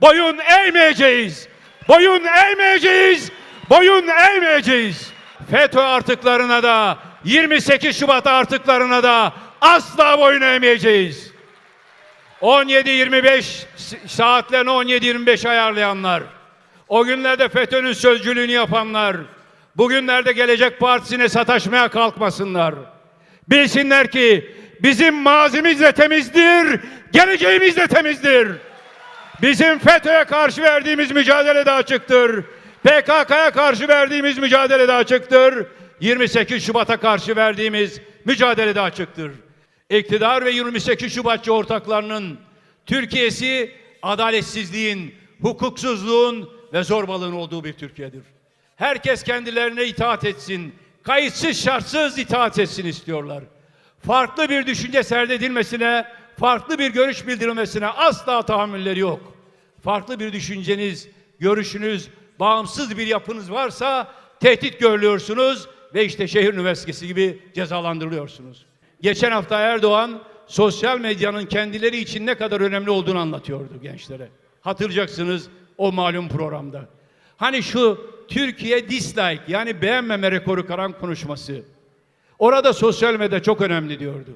Boyun eğmeyeceğiz. Boyun eğmeyeceğiz. Boyun eğmeyeceğiz. FETÖ artıklarına da 28 Şubat artıklarına da asla boyun eğmeyeceğiz. 17-25 saatlerini 17-25 ayarlayanlar, o günlerde FETÖ'nün sözcülüğünü yapanlar, bugünlerde Gelecek Partisi'ne sataşmaya kalkmasınlar. Bilsinler ki bizim mazimiz de temizdir, geleceğimiz de temizdir. Bizim FETÖ'ye karşı verdiğimiz mücadele de açıktır. PKK'ya karşı verdiğimiz mücadele de açıktır. 28 Şubat'a karşı verdiğimiz mücadele de açıktır. İktidar ve 28 Şubatçı ortaklarının Türkiye'si adaletsizliğin, hukuksuzluğun ve zorbalığın olduğu bir Türkiye'dir. Herkes kendilerine itaat etsin, kayıtsız şartsız itaat etsin istiyorlar. Farklı bir düşünce serdedilmesine, farklı bir görüş bildirilmesine asla tahammülleri yok. Farklı bir düşünceniz, görüşünüz, bağımsız bir yapınız varsa tehdit görülüyorsunuz ve işte şehir üniversitesi gibi cezalandırılıyorsunuz. Geçen hafta Erdoğan sosyal medyanın kendileri için ne kadar önemli olduğunu anlatıyordu gençlere. Hatırlayacaksınız o malum programda. Hani şu Türkiye dislike yani beğenmeme rekoru karan konuşması. Orada sosyal medya çok önemli diyordu.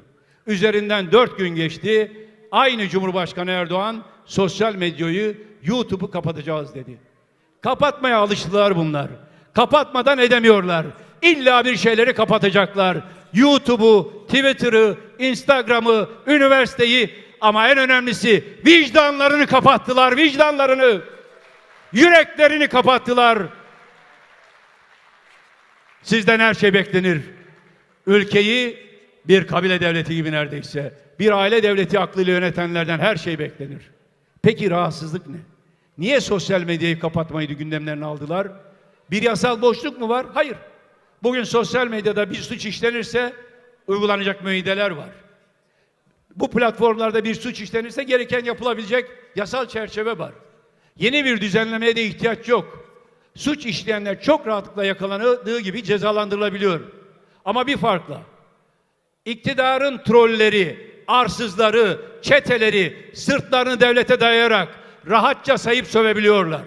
Üzerinden dört gün geçti. Aynı Cumhurbaşkanı Erdoğan sosyal medyayı YouTube'u kapatacağız dedi. Kapatmaya alıştılar bunlar. Kapatmadan edemiyorlar. İlla bir şeyleri kapatacaklar. YouTube'u, Twitter'ı, Instagram'ı, üniversiteyi ama en önemlisi vicdanlarını kapattılar, vicdanlarını. Yüreklerini kapattılar. Sizden her şey beklenir. Ülkeyi bir kabile devleti gibi neredeyse, bir aile devleti aklıyla yönetenlerden her şey beklenir. Peki rahatsızlık ne? Niye sosyal medyayı kapatmayı gündemlerine aldılar? Bir yasal boşluk mu var? Hayır. Bugün sosyal medyada bir suç işlenirse uygulanacak müeyyideler var. Bu platformlarda bir suç işlenirse gereken yapılabilecek yasal çerçeve var. Yeni bir düzenlemeye de ihtiyaç yok. Suç işleyenler çok rahatlıkla yakalandığı gibi cezalandırılabiliyor. Ama bir farkla. İktidarın trolleri, arsızları, çeteleri sırtlarını devlete dayayarak rahatça sayıp sövebiliyorlar.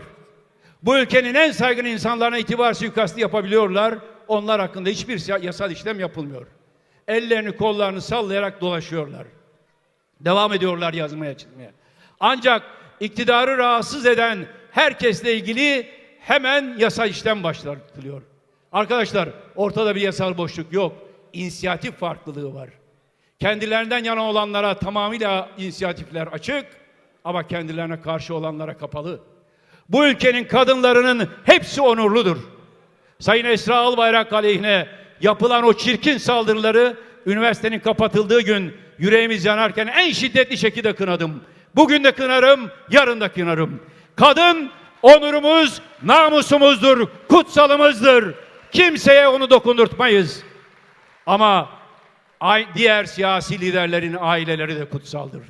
Bu ülkenin en saygın insanlarına itibar suikastı yapabiliyorlar. Onlar hakkında hiçbir yasal işlem yapılmıyor. Ellerini kollarını sallayarak dolaşıyorlar. Devam ediyorlar yazmaya çizmeye. Ancak iktidarı rahatsız eden herkesle ilgili hemen yasal işlem başlatılıyor. Arkadaşlar ortada bir yasal boşluk yok. İnisiyatif farklılığı var. Kendilerinden yana olanlara tamamıyla inisiyatifler açık ama kendilerine karşı olanlara kapalı. Bu ülkenin kadınlarının hepsi onurludur. Sayın Esra Albayrak aleyhine yapılan o çirkin saldırıları üniversitenin kapatıldığı gün yüreğimiz yanarken en şiddetli şekilde kınadım. Bugün de kınarım, yarın da kınarım. Kadın onurumuz, namusumuzdur, kutsalımızdır. Kimseye onu dokundurtmayız. Ama diğer siyasi liderlerin aileleri de kutsaldır.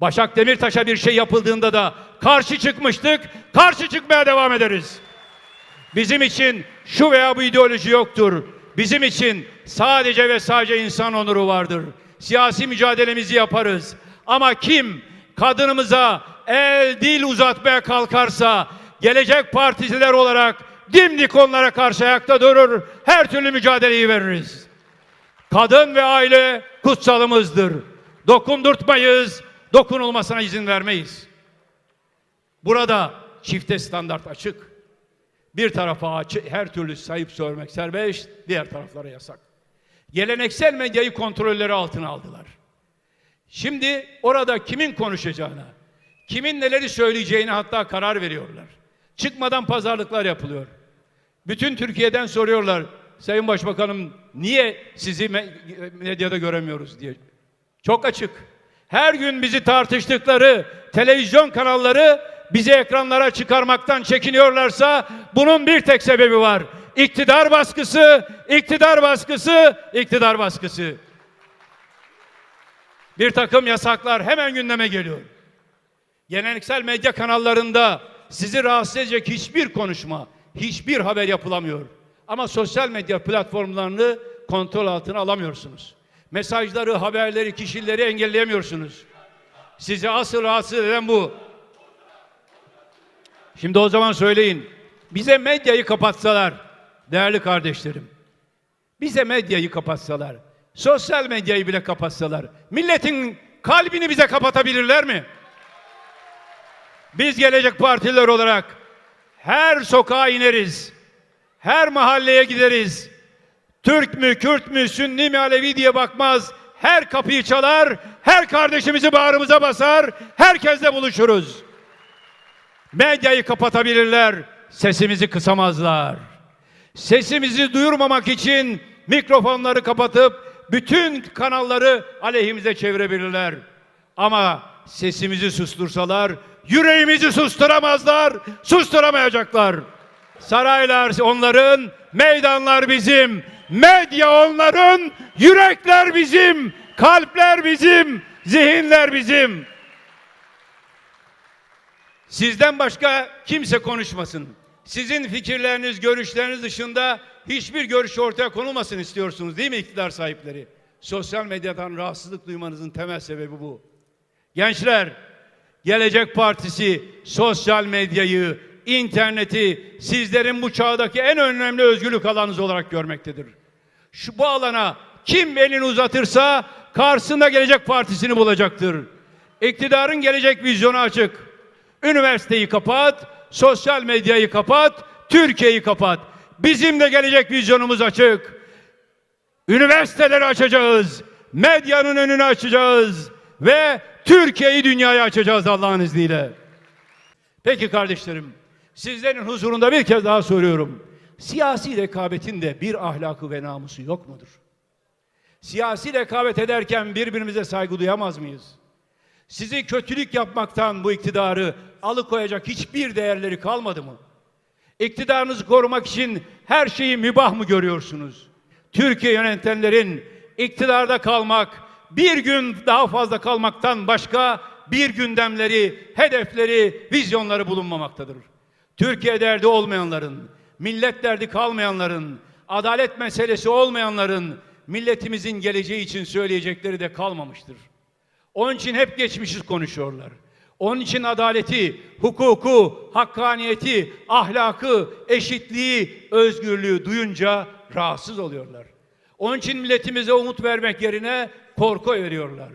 Başak Demirtaş'a bir şey yapıldığında da karşı çıkmıştık, karşı çıkmaya devam ederiz. Bizim için şu veya bu ideoloji yoktur. Bizim için sadece ve sadece insan onuru vardır. Siyasi mücadelemizi yaparız. Ama kim kadınımıza el dil uzatmaya kalkarsa gelecek particiler olarak dimdik onlara karşı ayakta durur. Her türlü mücadeleyi veririz. Kadın ve aile kutsalımızdır. Dokundurtmayız, dokunulmasına izin vermeyiz. Burada çifte standart açık. Bir tarafa açı- her türlü sayıp söylemek serbest, diğer taraflara yasak. Geleneksel medyayı kontrolleri altına aldılar. Şimdi orada kimin konuşacağına, kimin neleri söyleyeceğine hatta karar veriyorlar. Çıkmadan pazarlıklar yapılıyor. Bütün Türkiye'den soruyorlar, Sayın Başbakanım niye sizi me- medyada göremiyoruz diye. Çok açık. Her gün bizi tartıştıkları televizyon kanalları bizi ekranlara çıkarmaktan çekiniyorlarsa bunun bir tek sebebi var. İktidar baskısı, iktidar baskısı, iktidar baskısı. Bir takım yasaklar hemen gündeme geliyor. Geleneksel medya kanallarında sizi rahatsız edecek hiçbir konuşma, hiçbir haber yapılamıyor. Ama sosyal medya platformlarını kontrol altına alamıyorsunuz. Mesajları, haberleri, kişileri engelleyemiyorsunuz. Sizi asıl rahatsız eden bu. Şimdi o zaman söyleyin. Bize medyayı kapatsalar değerli kardeşlerim. Bize medyayı kapatsalar, sosyal medyayı bile kapatsalar, milletin kalbini bize kapatabilirler mi? Biz gelecek partiler olarak her sokağa ineriz. Her mahalleye gideriz. Türk mü, Kürt mü, Sünni mi, Alevi diye bakmaz. Her kapıyı çalar, her kardeşimizi bağrımıza basar, herkesle buluşuruz. Medyayı kapatabilirler, sesimizi kısamazlar. Sesimizi duyurmamak için mikrofonları kapatıp bütün kanalları aleyhimize çevirebilirler. Ama sesimizi sustursalar yüreğimizi susturamazlar, susturamayacaklar. Saraylar onların, meydanlar bizim, medya onların, yürekler bizim, kalpler bizim, zihinler bizim. Sizden başka kimse konuşmasın. Sizin fikirleriniz, görüşleriniz dışında hiçbir görüş ortaya konulmasın istiyorsunuz değil mi iktidar sahipleri? Sosyal medyadan rahatsızlık duymanızın temel sebebi bu. Gençler, Gelecek Partisi sosyal medyayı, interneti sizlerin bu çağdaki en önemli özgürlük alanınız olarak görmektedir. Şu bu alana kim elini uzatırsa karşısında Gelecek Partisi'ni bulacaktır. İktidarın gelecek vizyonu açık. Üniversiteyi kapat, sosyal medyayı kapat, Türkiye'yi kapat. Bizim de gelecek vizyonumuz açık. Üniversiteleri açacağız. Medyanın önünü açacağız. Ve Türkiye'yi dünyaya açacağız Allah'ın izniyle. Peki kardeşlerim, sizlerin huzurunda bir kez daha soruyorum. Siyasi rekabetin de bir ahlakı ve namusu yok mudur? Siyasi rekabet ederken birbirimize saygı duyamaz mıyız? Sizi kötülük yapmaktan bu iktidarı alıkoyacak hiçbir değerleri kalmadı mı? İktidarınızı korumak için her şeyi mübah mı görüyorsunuz? Türkiye yönetenlerin iktidarda kalmak, bir gün daha fazla kalmaktan başka bir gündemleri, hedefleri, vizyonları bulunmamaktadır. Türkiye derdi olmayanların, millet derdi kalmayanların, adalet meselesi olmayanların milletimizin geleceği için söyleyecekleri de kalmamıştır. Onun için hep geçmişiz konuşuyorlar. Onun için adaleti, hukuku, hakkaniyeti, ahlakı, eşitliği, özgürlüğü duyunca rahatsız oluyorlar. Onun için milletimize umut vermek yerine korku veriyorlar.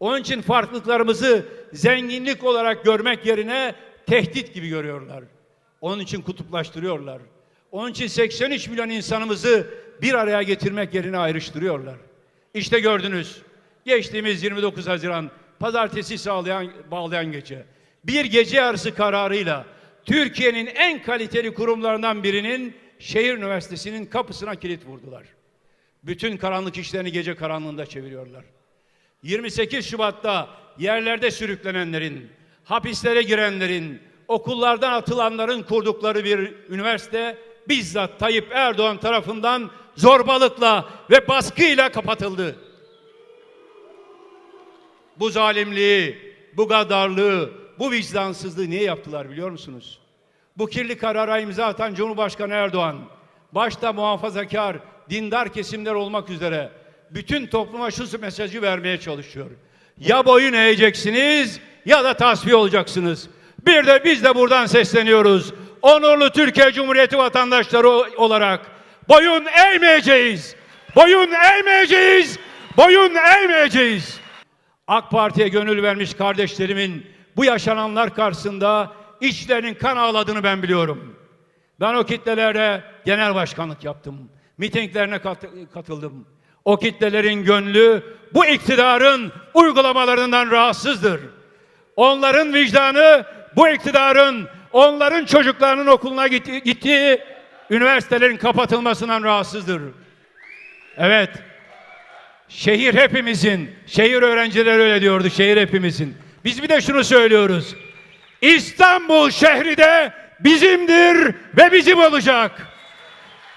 Onun için farklılıklarımızı zenginlik olarak görmek yerine tehdit gibi görüyorlar. Onun için kutuplaştırıyorlar. Onun için 83 milyon insanımızı bir araya getirmek yerine ayrıştırıyorlar. İşte gördünüz. Geçtiğimiz 29 Haziran pazartesi sağlayan, bağlayan gece. Bir gece yarısı kararıyla Türkiye'nin en kaliteli kurumlarından birinin şehir üniversitesinin kapısına kilit vurdular. Bütün karanlık işlerini gece karanlığında çeviriyorlar. 28 Şubat'ta yerlerde sürüklenenlerin, hapislere girenlerin, okullardan atılanların kurdukları bir üniversite bizzat Tayyip Erdoğan tarafından zorbalıkla ve baskıyla kapatıldı. Bu zalimliği, bu gadarlığı, bu vicdansızlığı niye yaptılar biliyor musunuz? Bu kirli karara imza atan Cumhurbaşkanı Erdoğan, başta muhafazakar, dindar kesimler olmak üzere bütün topluma şu mesajı vermeye çalışıyor. Ya boyun eğeceksiniz ya da tasfiye olacaksınız. Bir de biz de buradan sesleniyoruz. Onurlu Türkiye Cumhuriyeti vatandaşları olarak boyun eğmeyeceğiz. Boyun eğmeyeceğiz. Boyun eğmeyeceğiz. AK Parti'ye gönül vermiş kardeşlerimin bu yaşananlar karşısında içlerinin kan ağladığını ben biliyorum. Ben o kitlelere genel başkanlık yaptım. Mitinglerine kat- katıldım. O kitlelerin gönlü bu iktidarın uygulamalarından rahatsızdır. Onların vicdanı bu iktidarın onların çocuklarının okuluna gitti- gittiği üniversitelerin kapatılmasından rahatsızdır. Evet. Şehir hepimizin. Şehir öğrencileri öyle diyordu. Şehir hepimizin. Biz bir de şunu söylüyoruz. İstanbul şehri de bizimdir ve bizim olacak.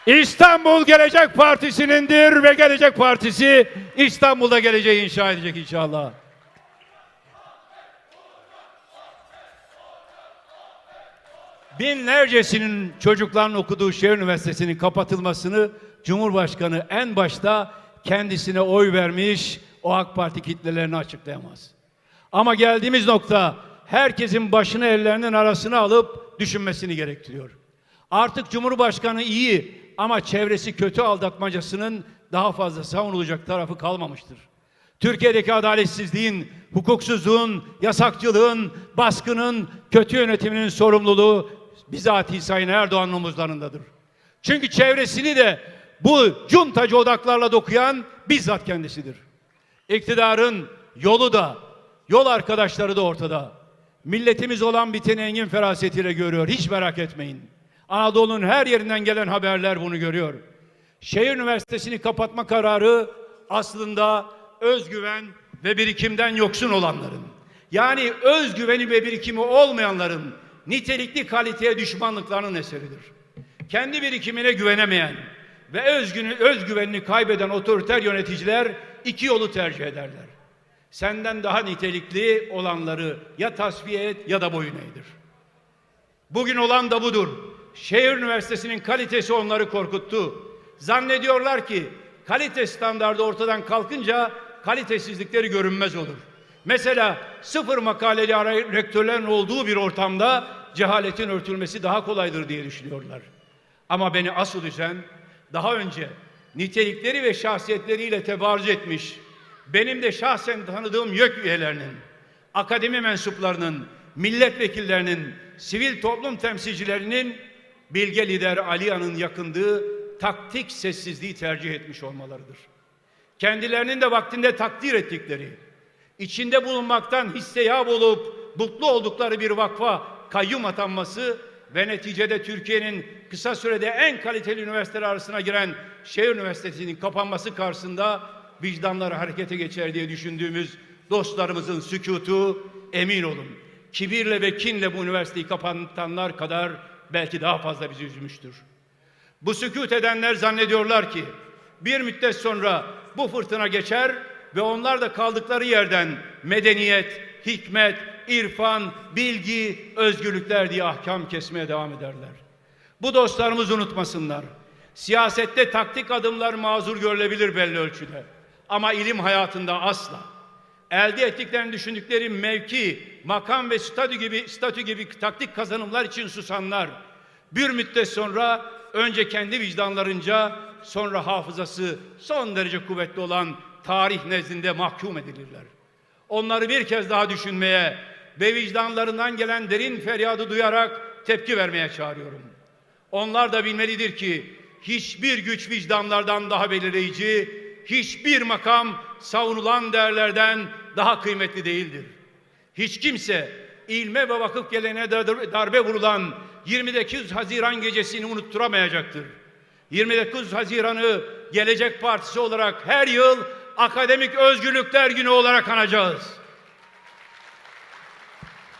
İstanbul Gelecek Partisi'nindir ve Gelecek Partisi İstanbul'da geleceği inşa edecek inşallah. Binlercesinin çocukların okuduğu şehir üniversitesinin kapatılmasını Cumhurbaşkanı en başta kendisine oy vermiş o AK Parti kitlelerini açıklayamaz. Ama geldiğimiz nokta herkesin başını ellerinin arasına alıp düşünmesini gerektiriyor. Artık Cumhurbaşkanı iyi ama çevresi kötü aldatmacasının daha fazla savunulacak tarafı kalmamıştır. Türkiye'deki adaletsizliğin, hukuksuzluğun, yasakçılığın, baskının, kötü yönetiminin sorumluluğu bizatihi Sayın Erdoğan'ın omuzlarındadır. Çünkü çevresini de bu cuntacı odaklarla dokuyan bizzat kendisidir. İktidarın yolu da, yol arkadaşları da ortada. Milletimiz olan biteni engin ferasetiyle görüyor. Hiç merak etmeyin. Anadolu'nun her yerinden gelen haberler bunu görüyor. Şehir Üniversitesi'ni kapatma kararı aslında özgüven ve birikimden yoksun olanların, yani özgüveni ve birikimi olmayanların nitelikli kaliteye düşmanlıklarının eseridir. Kendi birikimine güvenemeyen ve özgünü, özgüvenini kaybeden otoriter yöneticiler iki yolu tercih ederler. Senden daha nitelikli olanları ya tasfiye et ya da boyun eğdir. Bugün olan da budur. Şehir Üniversitesi'nin kalitesi onları korkuttu. Zannediyorlar ki kalite standardı ortadan kalkınca kalitesizlikleri görünmez olur. Mesela sıfır makaleli rektörlerin olduğu bir ortamda cehaletin örtülmesi daha kolaydır diye düşünüyorlar. Ama beni asıl üzen daha önce nitelikleri ve şahsiyetleriyle tebarüz etmiş, benim de şahsen tanıdığım YÖK üyelerinin, akademi mensuplarının, milletvekillerinin, sivil toplum temsilcilerinin bilge lider Aliya'nın yakındığı taktik sessizliği tercih etmiş olmalarıdır. Kendilerinin de vaktinde takdir ettikleri, içinde bulunmaktan hisseyab olup mutlu oldukları bir vakfa kayyum atanması ve neticede Türkiye'nin kısa sürede en kaliteli üniversiteler arasına giren şehir üniversitesinin kapanması karşısında vicdanları harekete geçer diye düşündüğümüz dostlarımızın sükutu emin olun kibirle ve kinle bu üniversiteyi kapatanlar kadar belki daha fazla bizi üzmüştür. Bu sükut edenler zannediyorlar ki bir müddet sonra bu fırtına geçer ve onlar da kaldıkları yerden medeniyet, hikmet, irfan, bilgi, özgürlükler diye ahkam kesmeye devam ederler. Bu dostlarımız unutmasınlar. Siyasette taktik adımlar mazur görülebilir belli ölçüde. Ama ilim hayatında asla. Elde ettiklerini düşündükleri mevki, makam ve statü gibi, statü gibi taktik kazanımlar için susanlar, bir müddet sonra önce kendi vicdanlarınca sonra hafızası son derece kuvvetli olan tarih nezdinde mahkum edilirler. Onları bir kez daha düşünmeye ve vicdanlarından gelen derin feryadı duyarak tepki vermeye çağırıyorum. Onlar da bilmelidir ki hiçbir güç vicdanlardan daha belirleyici, hiçbir makam savunulan değerlerden daha kıymetli değildir. Hiç kimse ilme ve vakıf geleneğine darbe vurulan 29 Haziran gecesini unutturamayacaktır. 29 Haziran'ı Gelecek Partisi olarak her yıl Akademik Özgürlükler Günü olarak anacağız.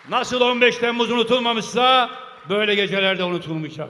Nasıl 15 Temmuz unutulmamışsa böyle gecelerde unutulmayacak.